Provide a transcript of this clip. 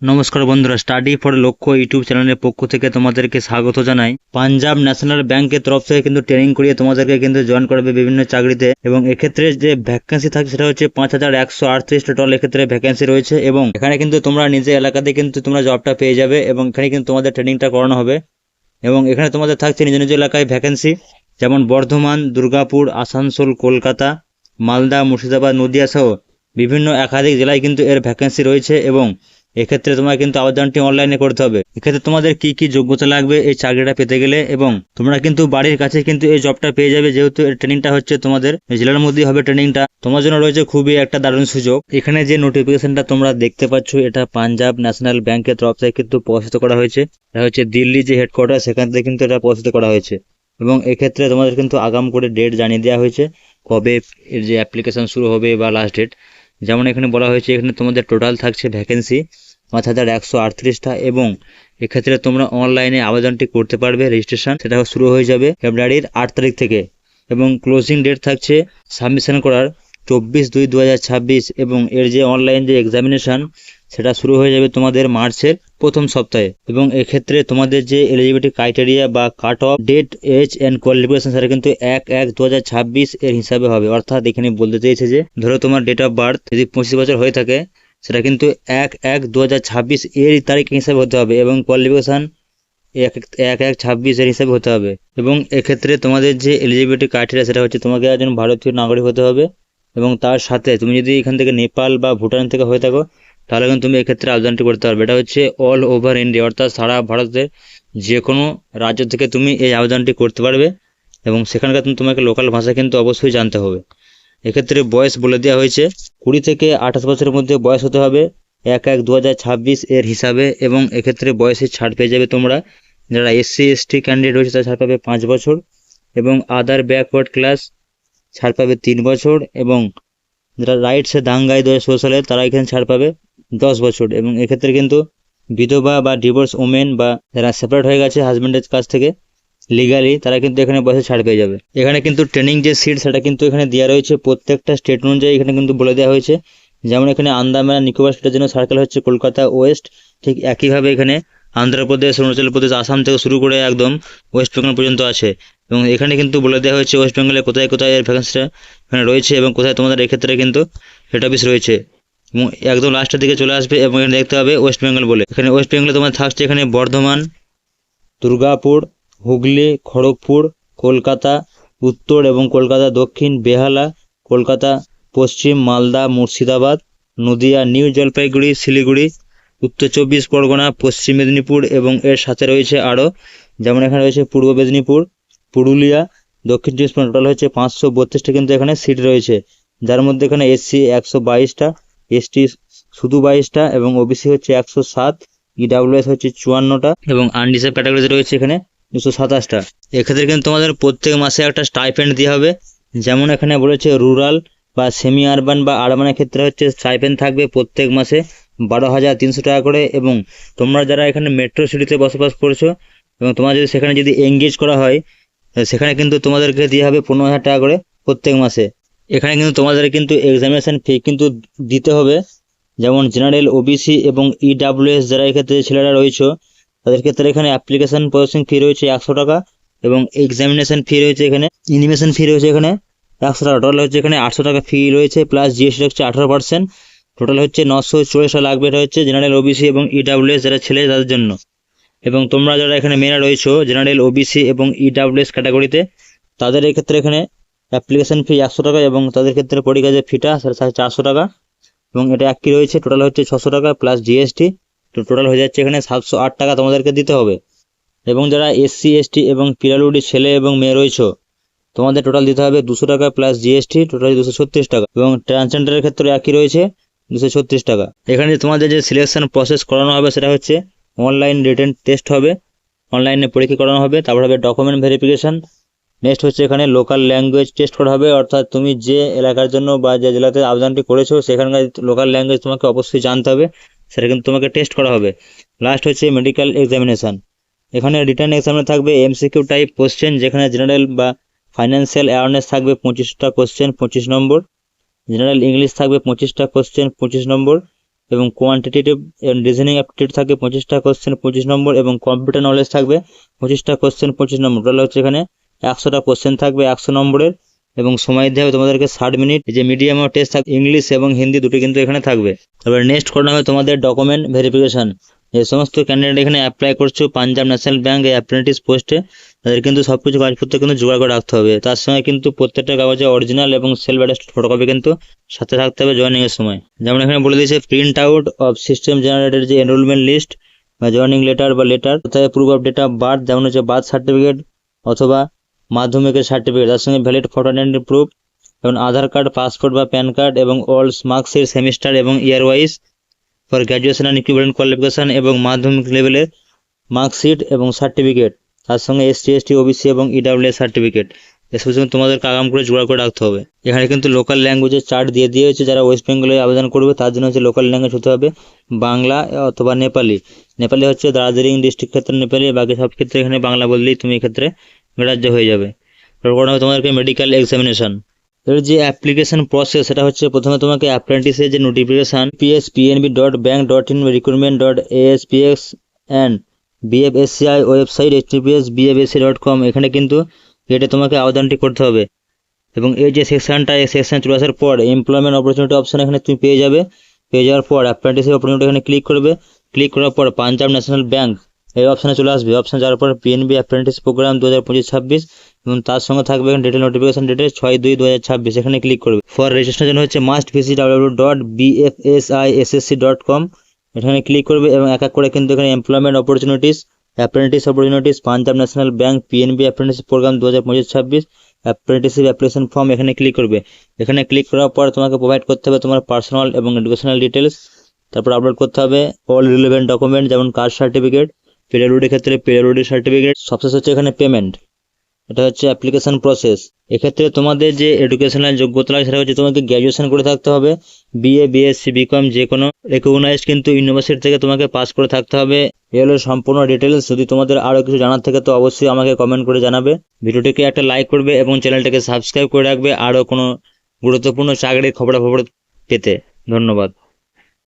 নমস্কার বন্ধুরা study for লক্ষ্য ইউটিউব চ্যানেলের পক্ষ থেকে তোমাদেরকে স্বাগত জানাই। পাঞ্জাব ন্যাশনাল ব্যাংকের তরফ থেকে কিন্তু ট্রেনিং করিয়ে তোমাদেরকে কিন্তু জয়েন করবে বিভিন্ন চাকরিতে এবং এক্ষেত্রে যে ভ্যাকেন্সি থাকে সেটা হচ্ছে পাঁচ হাজার একশো আটত্রিশ টোটাল এক্ষেত্রে ভ্যাকেন্সি রয়েছে এবং এখানে কিন্তু তোমরা নিজের এলাকাতে কিন্তু তোমরা জবটা পেয়ে যাবে এবং এখানে কিন্তু তোমাদের ট্রেনিংটা করানো হবে এবং এখানে তোমাদের থাকছে নিজ নিজ এলাকায় ভ্যাকেন্সি যেমন বর্ধমান, দুর্গাপুর, আসানসোল, কলকাতা, মালদা, মুর্শিদাবাদ, নদিয়া সহ বিভিন্ন একাধিক জেলায় কিন্তু এর ভ্যাকেন্সি রয়েছে এবং এক্ষেত্রে তোমার কিন্তু আবেদনটি অনলাইনে করতে হবে। এক্ষেত্রে তোমাদের কি কি যোগ্যতা লাগবে এই চাকরিটা পেতে গেলে এবং তোমরা কিন্তু বাড়ির কাছে কিন্তু এই জবটা পেয়ে যাবে, যেহেতু ট্রেনিংটা হচ্ছে তোমাদের জেলার মধ্যেই হবে ট্রেনিংটা তোমার জন্য রয়েছে খুবই একটা দারুণ সুযোগ। এখানে যে নোটিফিকেশনটা তোমরা দেখতে পাচ্ছ, এটা পাঞ্জাব ন্যাশনাল ব্যাংকের তরফ থেকে কিন্তু প্রকাশিত করা হয়েছে। এটা হচ্ছে দিল্লি যে হেডকোয়ার্টার সেখান থেকে কিন্তু এটা প্রকাশিত করা হয়েছে। এবং এক্ষেত্রে তোমাদের কিন্তু আগাম করে ডেট জানিয়ে দেওয়া হয়েছে, কবে এর যে অ্যাপ্লিকেশন শুরু হবে বা লাস্ট ডেট যেমন এখানে বলা হয়েছে, এখানে তোমাদের টোটাল থাকছে ভ্যাকেন্সি পাঁচ হাজার একশো আটত্রিশটা এবং এক্ষেত্রে তোমরা অনলাইনে আবেদনটি করতে পারবে রেজিস্ট্রেশন সেটা শুরু হয়ে যাবে ফেব্রুয়ারির আট তারিখ থেকে এবং ক্লোজিং ডেট থাকছে সাবমিশন করার চব্বিশ দুই দু এবং এর যে অনলাইন যে এক্সামিনেশন সেটা শুরু হয়ে যাবে তোমাদের মার্চের প্রথম সপ্তাহে। এবং এক্ষেত্রে তোমাদের যে এলিজিবিলিটি ক্রাইটেরিয়া বা cut off date age and qualification সেটা কিন্তু এক এক দু এর হিসাবে হবে। অর্থাৎ এখানে বলতে চেয়েছে যে, ধরো তোমার ডেট অফ বার্থ যদি পঁচিশ বছর হয়ে থাকে, সেটা কিন্তু এক এক দু এর তারিখ হিসাবে হতে হবে এবং কোয়ালিফিকেশান এক এক এক ছাব্বিশ এর হিসাবে হতে হবে। এবং এক্ষেত্রে তোমাদের যে এলিজিবিলিটি ক্রাইটেরিয়া সেটা হচ্ছে তোমাকে একজন ভারতীয় নাগরিক হতে হবে। এবং তার সাথে তুমি যদি এখান থেকে নেপাল বা ভুটান থেকে হয়ে থাকো তাহলে কিন্তু তুমি এক্ষেত্রে আবেদনটি করতে পারবে। এটা হচ্ছে অল ওভার ইন্ডিয়া অর্থাৎ সারা ভারতের যে কোনো রাজ্য থেকে তুমি এই আবেদনটি করতে পারবে এবং সেখানকার তুমি তোমাকে লোকাল ভাষা কিন্তু অবশ্যই জানতে হবে। এক্ষেত্রে বয়স বলে দেওয়া হয়েছে, কুড়ি থেকে আঠাশ বছরের মধ্যে বয়স হতে হবে, এক এক দু এর হিসাবে এবং এক্ষেত্রে বয়সে ছাড় পেয়ে যাবে তোমরা। যারা এসসি এসটি ক্যান্ডিডেট রয়েছে তারা ছাড় পাবে পাঁচ বছর এবং আদার ব্যাকওয়ার্ড ক্লাস ছাড় পাবে তিন বছর এবং যারা রাইটসে দাঙ্গায় দু হাজার ষোলো সালে তারা এখানে ছাড় পাবে। দশ বছর এবং এক্ষেত্রে কিন্তু বিধবা বা ডিভোর্স ওমেন বা যারা সেপারেট হয়ে গেছে হাজব্যান্ডের কাছ থেকে লিগালি তারা কিন্তু এখানে বয়সে ছাড় পেয়ে যাবে। এখানে কিন্তু ট্রেনিং যে সিট সেটা কিন্তু এখানে দেওয়া রয়েছে প্রত্যেকটা স্টেট অনুযায়ী এখানে কিন্তু বলে দেওয়া হয়েছে। যেমন এখানে আন্দামান, নিকোবর স্টেটের জন্য সার্কেল হচ্ছে কলকাতা ওয়েস্ট। ঠিক একইভাবে এখানে অন্ধ্রপ্রদেশ অরুণাচল প্রদেশ, আসাম থেকে শুরু করে একদম ওয়েস্ট বেঙ্গল পর্যন্ত আছে। এবং এখানে কিন্তু বলে দেওয়া হয়েছে ওয়েস্ট বেঙ্গলে কোথায় কোথায় এর ভ্যাকেন্সিটা এখানে রয়েছে এবং কোথায় তোমাদের এক্ষেত্রে কিন্তু হেড অফিস রয়েছে। এবং একদম লাস্টের দিকে চলে আসবে এবং এখানে দেখতে হবে ওয়েস্ট বেঙ্গল বলে। এখানে ওয়েস্ট বেঙ্গলে তোমার থাকছে এখানে বর্ধমান, দুর্গাপুর, হুগলি, খড়গপুর, কলকাতা, উত্তর এবং কলকাতা দক্ষিণ, বেহালা, কলকাতা পশ্চিম, মালদা, মুর্শিদাবাদ, নদিয়া, নিউ জলপাইগুড়ি, শিলিগুড়ি, উত্তর চব্বিশ পরগনা, পশ্চিম মেদিনীপুর এবং এর সাথে রয়েছে আরও, যেমন এখানে রয়েছে পূর্ব মেদিনীপুর, পুরুলিয়া, দক্ষিণ চব্বিশ পরগনা টোটাল হচ্ছে পাঁচশো বত্রিশটা কিন্তু এখানে সিট রয়েছে। যার মধ্যে এখানে এসসি একশো বাইশটা এসটি শুধু বাইশটা এবং ওবিসি হচ্ছে একশো সাত, ইডাব্লিউএস হচ্ছে চুয়ান্নটা এবং আনডিসাইড ক্যাটাগরিতে রয়েছে এখানে দুশো সাতাশটা। এক্ষেত্রে কিন্তু তোমাদের প্রত্যেক মাসে একটা স্টাইপেন্ড দেওয়া হবে। যেমন এখানে বলেছে রুরাল বা সেমি আরবান বা আরবানের ক্ষেত্রে হচ্ছে স্টাইপেন্ড থাকবে প্রত্যেক মাসে বারো হাজার তিনশো টাকা করে এবং তোমরা যারা এখানে মেট্রো সিটিতে বসবাস করছ এবং তোমার যদি সেখানে যদি এঙ্গেজ করা হয়, সেখানে কিন্তু তোমাদেরকে দেওয়া হবে পনেরো হাজার টাকা করে প্রত্যেক মাসে। এখানে কিন্তু তোমাদের কিন্তু এক্সামিনেশন ফি কিন্তু দিতে হবে। যেমন জেনারেল ওবিসি এবং ইডাব্লিউএস যারা এক্ষেত্রে ছেলেরা রয়েছে, তাদের ক্ষেত্রে এখানে অ্যাপ্লিকেশন প্রসেসিং ফি রয়েছে একশো টাকা এবং এক্সামিনেশন ফি রয়েছে এখানে ইনিমেশন ফি রয়েছে এখানে একশো টাকা। টোটাল হচ্ছে এখানে আটশো টাকা ফি রয়েছে প্লাস জিএসটি হচ্ছে আঠারো পার্সেন্ট টোটাল হচ্ছে নশো চল্লিশ লাগবে, এটা হচ্ছে জেনারেল ওবিসি এবং ইডাব্লিউএস যারা ছেলে তাদের জন্য। এবং তোমরা যারা এখানে মেয়েরা রয়েছো জেনারেল ওবিসি এবং ইডাব্লিউএস ক্যাটাগরিতে তাদের এক্ষেত্রে এখানে অ্যাপ্লিকেশন ফি একশো টাকা এবং তাদের ক্ষেত্রে পরীক্ষা যে ফিটা সেটা চারশো টাকা। এবং এটা একই রয়েছে টোটাল হচ্ছে ছশো টাকা প্লাস জিএসটি তো টোটাল হয়ে যাচ্ছে এখানে সাতশো আট টাকা তোমাদেরকে দিতে হবে। এবং যারা এসসি এসটি এবং পিরালুডি ছেলে এবং মেয়ে রয়েছে, তোমাদের টোটাল দিতে হবে দুশো টাকা প্লাস জিএসটি টোটাল দুশো ছত্রিশ টাকা। এবং ট্রান্সজেন্ডারের ক্ষেত্রে একই রয়েছে, দুশো ছত্রিশ টাকা। এখানে তোমাদের যে সিলেকশন প্রসেস করানো হবে, সেটা হচ্ছে অনলাইন রিটেন টেস্ট হবে। অনলাইনে পরীক্ষা করানো হবে, তারপর হবে ডকুমেন্ট ভেরিফিকেশন নেক্সট হচ্ছে এখানে লোকাল ল্যাঙ্গুয়েজ টেস্ট করা হবে। অর্থাৎ তুমি যে এলাকার জন্য বা যে জেলাতে আবেদনটি করেছ, সেখানকার লোকাল ল্যাঙ্গুয়েজ তোমাকে অবশ্যই জানতে হবে। সেটা কিন্তু তোমাকে টেস্ট করা হবে। লাস্ট হচ্ছে মেডিকেল এক্সামিনেশান এখানে রিটার্ন এক্সামে থাকবে এমসিকিউ টাইপ কোশ্চেন যেখানে জেনারেল বা ফাইন্যান্সিয়াল অ্যাওয়ারনেস থাকবে পঁচিশটা কোশ্চেন পঁচিশ নম্বর। জেনারেল ইংলিশ থাকবে পঁচিশটা কোশ্চেন পঁচিশ নম্বর। এবং কোয়ান্টিটেটিভ রিজনিং অ্যাপটিটিউড থাকবে পঁচিশটা কোশ্চেন পঁচিশ নম্বর। এবং কম্পিউটার নলেজ থাকবে পঁচিশটা কোশ্চেন পঁচিশ নম্বর। টোটাল হচ্ছে এখানে একশোটা কোশ্চেন থাকবে, একশো নম্বরের, এবং সময় দেওয়া হবে তোমাদেরকে ষাট মিনিট। যে মিডিয়াম টেস্ট থাকবে ইংলিশ এবং হিন্দি দুটো কিন্তু এখানে থাকবে। তারপরে নেক্সট করানো হবে তোমাদের ডকুমেন্ট ভেরিফিকেশন যে সমস্ত ক্যান্ডিডেট এখানে অ্যাপ্লাই করছ পাঞ্জাব ন্যাশনাল এই অ্যাপ্রেন্টিস পোস্টে তাদের কিন্তু সব কিছু কাগজপত্র কিন্তু জোগাড় করে রাখতে হবে। তার সঙ্গে কিন্তু প্রত্যেকটা কাগজে অরিজিনাল এবং সেলফ অ্যাটাস্ট ফটোকপি কিন্তু সাথে থাকতে হবে জয়েনিং এর সময়। যেমন এখানে বলে দিয়েছে print out of system generated যে এনরোলমেন্ট লিস্ট বা জয়েনিং লেটার বা লেটার কোথায় proof of date of birth যেমন হচ্ছে বার্থ সার্টিফিকেট অথবা মাধ্যমিকের সার্টিফিকেট তার সঙ্গে ভ্যালিড ফটো আইডেন্টি প্রুফ এবং আধার কার্ড পাসপোর্ট বা প্যান কার্ড এবং অল মার্কশিট সেমিস্টার এবং year wise for graduation and equivalent qualification এবং মাধ্যমিক লেভেলের মার্কশিট এবং সার্টিফিকেট তার সঙ্গে এসটি এসটি ওবিসি এবং ইডাব্লিউ সার্টিফিকেট এসব কিন্তু তোমাদেরকে আগাম করে জোগাড় করে রাখতে হবে। এখানে কিন্তু লোকাল ল্যাঙ্গুয়েজের চার্ট দিয়ে দিয়েছে যারা ওয়েস্ট বেঙ্গলে আবেদন করবে, তার জন্য হচ্ছে লোকাল ল্যাঙ্গুয়েজ হতে হবে বাংলা অথবা নেপালি। নেপালি হচ্ছে দার্জিলিং ডিস্ট্রিক্ট ক্ষেত্রে নেপালি, বাকি সব ক্ষেত্রে এখানে বাংলা বললেই তুমি এক্ষেত্রে গ্রাহ্য হয়ে যাবে। তারপর হবে তোমাদেরকে মেডিকেল এক্সামিনেশন এর যে অ্যাপ্লিকেশন প্রসেস সেটা হচ্ছে প্রথমে তোমাকে অ্যাপ্রেন্টিসের যে notification PS PNB dot bank dot in recruitment dot ASPX and BFSCI website HTTPS BFSC dot com এখানে কিন্তু এটা তোমাকে আবেদনটি করতে হবে। এবং এই যে সেকশনটা এই সেকশন চলে আসার পর এমপ্লয়মেন্ট অপরচুনিটি অপশন এখানে তুমি পেয়ে যাবে। পেয়ে যাওয়ার পর অ্যাপ্রেন্টিসের অপরচুনিটি এখানে ক্লিক করবে। ক্লিক করার পর পাঞ্জাব ন্যাশনাল ব্যাংক এই অপশানে চলে আসবে। অপশান যাওয়ার পর পিএনবি অ্যাপ্রেন্টিস প্রোগ্রাম দু হাজার পঁচিশ ছাব্বিশ এবং তার সঙ্গে থাকবে এখানে নোটিফিকেশন ডেটে ছয় দুই দু হাজার ছাব্বিশ। এখানে ক্লিক করবে। ফর রেজিস্ট্রেশন হচ্ছে must visit W dot BFSISSC dot com এখানে ক্লিক করবে এবং এক এক করে কিন্তু এখানে employment opportunities apprentice opportunities Punjab national bank PNB apprentice program দু হাজার পঁচিশ ছাব্বিশ অ্যাপ্রেন্টিসিপ অ্যাপ্লিকেশন ফর্ম এখানে ক্লিক করবে। এখানে ক্লিক করার পর তোমাকে প্রোভাইড করতে হবে তোমার পার্সোনাল এবং এডুকেশনাল ডিটেলস তারপর আপলোড করতে হবে অল রিলেভেন্ট ডকুমেন্ট যেমন কাস্ট সার্টিফিকেট পিডাব্লিউডির ক্ষেত্রে পিডাব্লিউডি সার্টিফিকেট সবশেষ হচ্ছে এখানে পেমেন্ট এটা হচ্ছে অ্যাপ্লিকেশন প্রসেস এক্ষেত্রে তোমাদের যে এডুকেশনাল যোগ্যতা লাগে সেটা হচ্ছে তোমাকে গ্র্যাজুয়েশন করে থাকতে হবে। বিএ বিএসসি বিকম যে কোনো রেকগনাইজড কিন্তু ইউনিভার্সিটি থেকে তোমাকে পাস করে থাকতে হবে। এ হলো সম্পূর্ণ ডিটেলস যদি তোমাদের আরও কিছু জানার থাকে তো অবশ্যই আমাকে কমেন্ট করে জানাবে। ভিডিওটিকে একটা লাইক করবে এবং চ্যানেলটাকে সাবস্ক্রাইব করে রাখবে। আরও কোনো গুরুত্বপূর্ণ চাকরির খবরাখবর পেতে। ধন্যবাদ।